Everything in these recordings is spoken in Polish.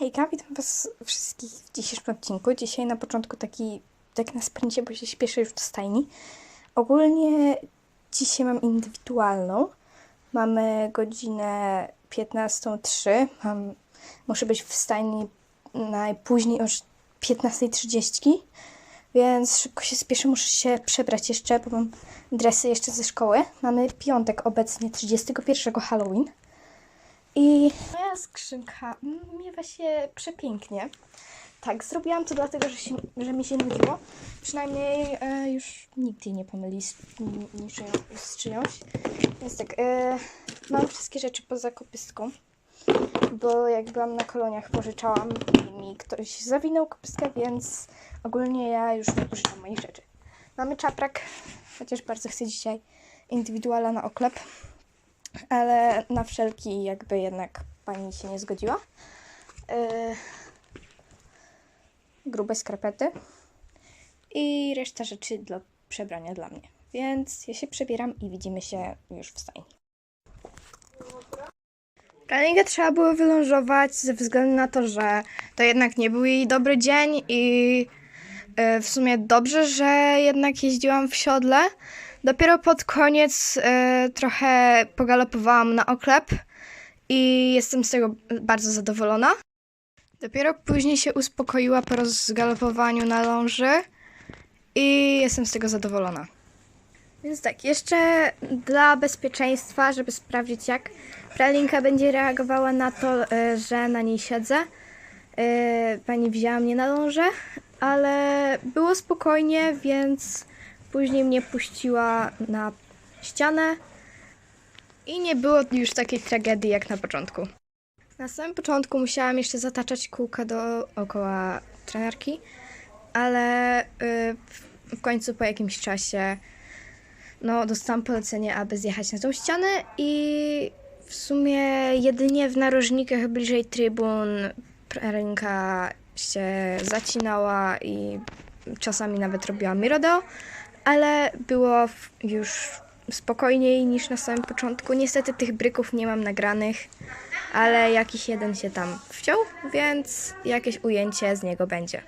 Hejka, witam was wszystkich w dzisiejszym odcinku. Dzisiaj na początku taki, tak na sprincie, bo się śpieszę już do stajni. Ogólnie dzisiaj mam indywidualną. Mamy godzinę 15.03. Mam, muszę być w stajni najpóźniej już 15.30, więc szybko się spieszę. Muszę się przebrać jeszcze, bo mam dresy jeszcze ze szkoły. Mamy piątek obecnie, 31 Halloween. I moja skrzynka miewa się przepięknie. Tak, zrobiłam to dlatego, że, się, że mi się nudziło. Przynajmniej e, już nikt jej nie pomyli z, ją, z czyjąś. Więc tak, e, mam wszystkie rzeczy poza kopystką, bo jak byłam na koloniach pożyczałam i mi ktoś zawinął kopystkę, więc ogólnie ja już nie pożyczam moich rzeczy. Mamy czaprak, chociaż bardzo chcę dzisiaj indywiduala na oklep ale na wszelki jakby jednak pani się nie zgodziła. Yy, grube skarpety i reszta rzeczy do przebrania dla mnie. Więc ja się przebieram i widzimy się już w stajni. Pralinkę trzeba było wylążować ze względu na to, że to jednak nie był jej dobry dzień i yy, w sumie dobrze, że jednak jeździłam w siodle. Dopiero pod koniec e, trochę pogalopowałam na oklep i jestem z tego bardzo zadowolona. Dopiero później się uspokoiła po rozgalopowaniu na ląży i jestem z tego zadowolona. Więc tak, jeszcze dla bezpieczeństwa, żeby sprawdzić jak pralinka będzie reagowała na to, e, że na niej siedzę. e, Pani wzięła mnie na lążę, ale było spokojnie, więc Później mnie puściła na ścianę i nie było już takiej tragedii jak na początku. Na samym początku musiałam jeszcze zataczać kółka dookoła trenerki, ale y, w- w końcu po jakimś czasie no, dostałam polecenie, aby zjechać na tą ścianę i w sumie jedynie w narożnikach bliżej trybun ręka się zacinała i czasami nawet robiła mi rodeo, ale było już spokojniej niż na samym początku. Niestety tych bryków nie mam nagranych, ale jakiś jeden się tam wciął, więc jakieś ujęcie z niego będzie.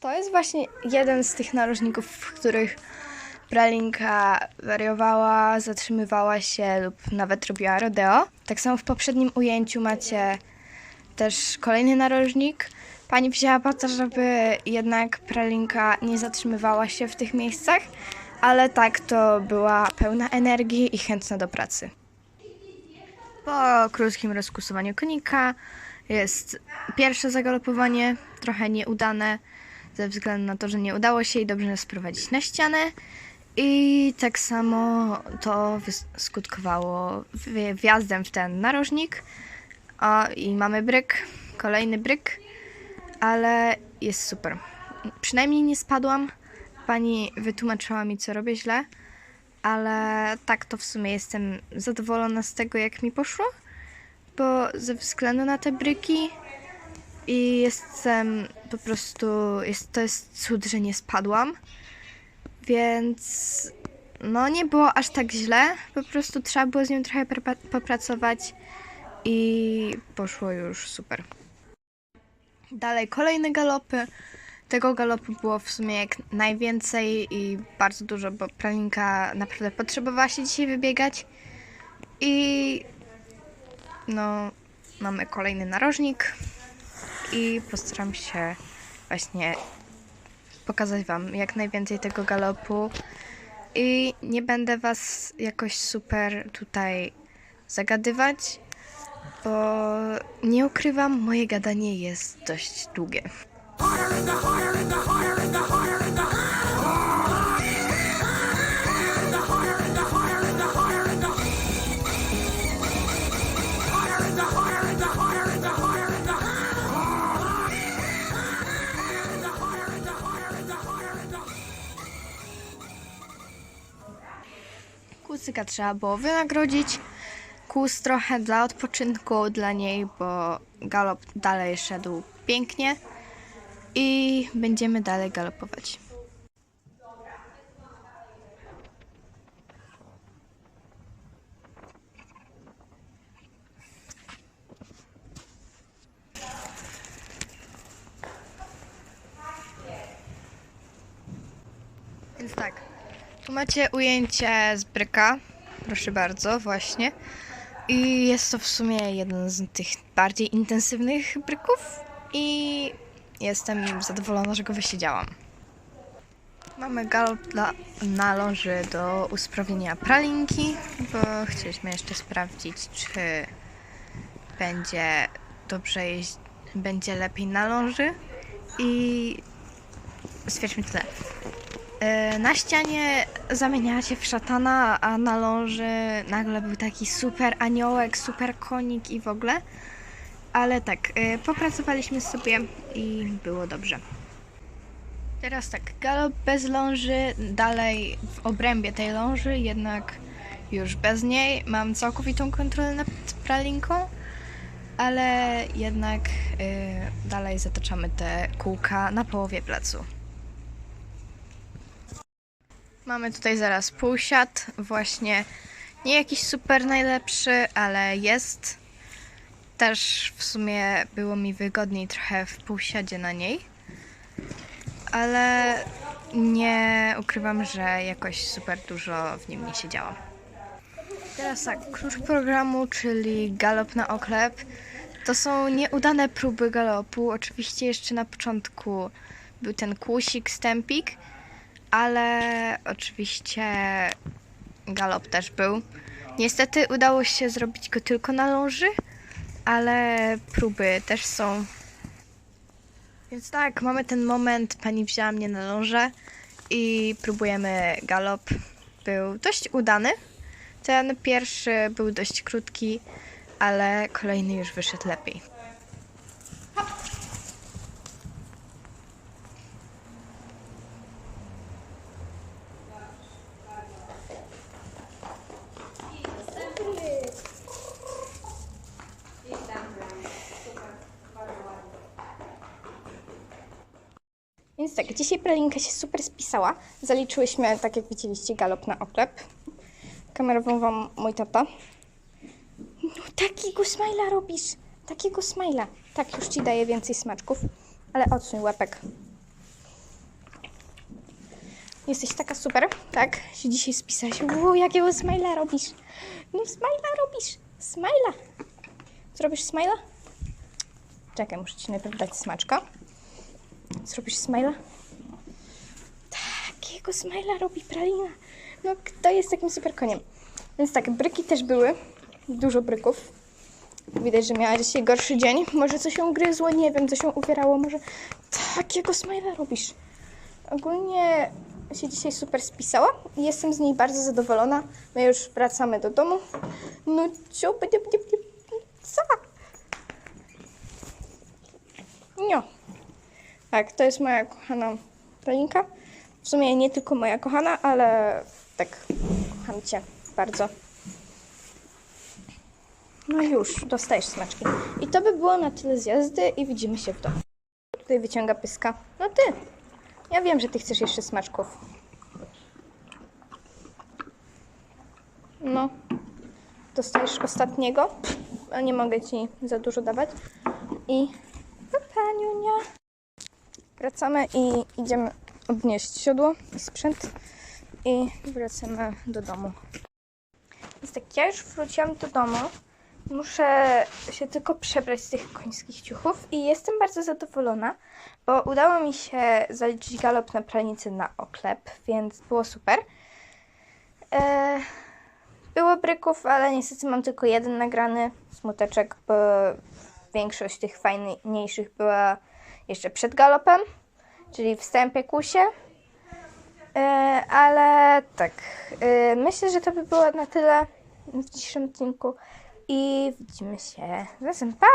To jest właśnie jeden z tych narożników, w których pralinka wariowała, zatrzymywała się lub nawet robiła rodeo. Tak samo w poprzednim ujęciu macie też kolejny narożnik. Pani wzięła po to, żeby jednak pralinka nie zatrzymywała się w tych miejscach, ale tak to była pełna energii i chętna do pracy. Po krótkim rozkusowaniu konika jest pierwsze zagalopowanie, trochę nieudane, ze względu na to, że nie udało się jej dobrze sprowadzić na ścianę. I tak samo to skutkowało wjazdem w ten narożnik. O, i mamy bryk, kolejny bryk, ale jest super. Przynajmniej nie spadłam. Pani wytłumaczyła mi, co robię źle, ale tak to w sumie jestem zadowolona z tego, jak mi poszło, bo ze względu na te bryki i jestem po prostu, jest, to jest cud, że nie spadłam, więc no nie było aż tak źle, po prostu trzeba było z nią trochę popracować i poszło już super. Dalej kolejne galopy. Tego galopu było w sumie jak najwięcej i bardzo dużo, bo pralinka naprawdę potrzebowała się dzisiaj wybiegać. I no, mamy kolejny narożnik i postaram się właśnie pokazać Wam jak najwięcej tego galopu. I nie będę Was jakoś super tutaj zagadywać, bo nie ukrywam, moje gadanie jest dość długie. Kucyka trzeba było wynagrodzić kus trochę dla odpoczynku dla niej, bo galop dalej szedł pięknie i będziemy dalej galopować. Więc tak, tu macie ujęcie z bryka, proszę bardzo, właśnie. I jest to w sumie jeden z tych bardziej intensywnych bryków i jestem zadowolona, że go wysiedziałam. Mamy galop dla, na loży do usprawnienia pralinki, bo chcieliśmy jeszcze sprawdzić, czy będzie dobrze jeść, będzie lepiej na loży i stwierdźmy tyle. E, Na ścianie zamieniała się w szatana, a na loży nagle był taki super aniołek, super konik i w ogóle. Ale tak, e, popracowaliśmy sobie i było dobrze. Teraz tak, galop bez ląży, dalej w obrębie tej ląży, jednak już bez niej. Mam całkowitą kontrolę nad pralinką, ale jednak e, dalej zataczamy te kółka na połowie placu. Mamy tutaj zaraz półsiat, właśnie nie jakiś super najlepszy, ale jest. Też w sumie było mi wygodniej trochę w półsiadzie na niej. Ale nie ukrywam, że jakoś super dużo w nim nie siedziałam. Teraz tak, klucz programu, czyli galop na oklep. To są nieudane próby galopu. Oczywiście jeszcze na początku był ten kłusik, stępik, ale oczywiście galop też był. Niestety udało się zrobić go tylko na ląży, ale próby też są. Więc tak, mamy ten moment, pani wzięła mnie na lążę i próbujemy galop. Był dość udany. Ten pierwszy był dość krótki, ale kolejny już wyszedł lepiej. Więc tak, dzisiaj pralinka się super spisała. Zaliczyłyśmy, tak jak widzieliście, galop na oklep. Kamerową wam mój tata. No, takiego smajla robisz. Takiego smajla. Tak, już ci daję więcej smaczków. Ale odsuń łepek. Jesteś taka super, tak? Się dzisiaj spisałaś. Ło, jakiego smajla robisz? No, smajla robisz. Smajla. Zrobisz smajla? Czekaj, muszę ci najpierw dać smaczka. Zrobisz smajla? Takiego smajla robi pralina. No, kto jest takim super koniem? Więc tak, bryki też były. Dużo bryków. Widać, że miała dzisiaj gorszy dzień. Może coś ją gryzło, nie wiem, co się uwierało. Może takiego smajla robisz. Ogólnie się dzisiaj super spisała jestem z niej bardzo zadowolona. My już wracamy do domu. No będzie, co? Nie. Tak, to jest moja kochana pralinka. W sumie nie tylko moja kochana, ale tak, kocham Cię bardzo. No już, dostajesz smaczki. I to by było na tyle z jazdy i widzimy się w domu. Tutaj wyciąga pyska. No Ty, ja wiem, że Ty chcesz jeszcze smaczków. No, dostajesz ostatniego, nie mogę Ci za dużo dawać. I pa, paniunia. Wracamy i idziemy odnieść siodło i sprzęt i wracamy do domu. Więc tak, ja już wróciłam do domu. Muszę się tylko przebrać z tych końskich ciuchów i jestem bardzo zadowolona, bo udało mi się zaliczyć galop na pralnicy na oklep, więc było super. E, było bryków, ale niestety mam tylko jeden nagrany smuteczek, bo większość tych fajniejszych była jeszcze przed galopem, czyli wstępie kusie. E, ale tak, e, myślę, że to by było na tyle w dzisiejszym odcinku i widzimy się razem. Pa!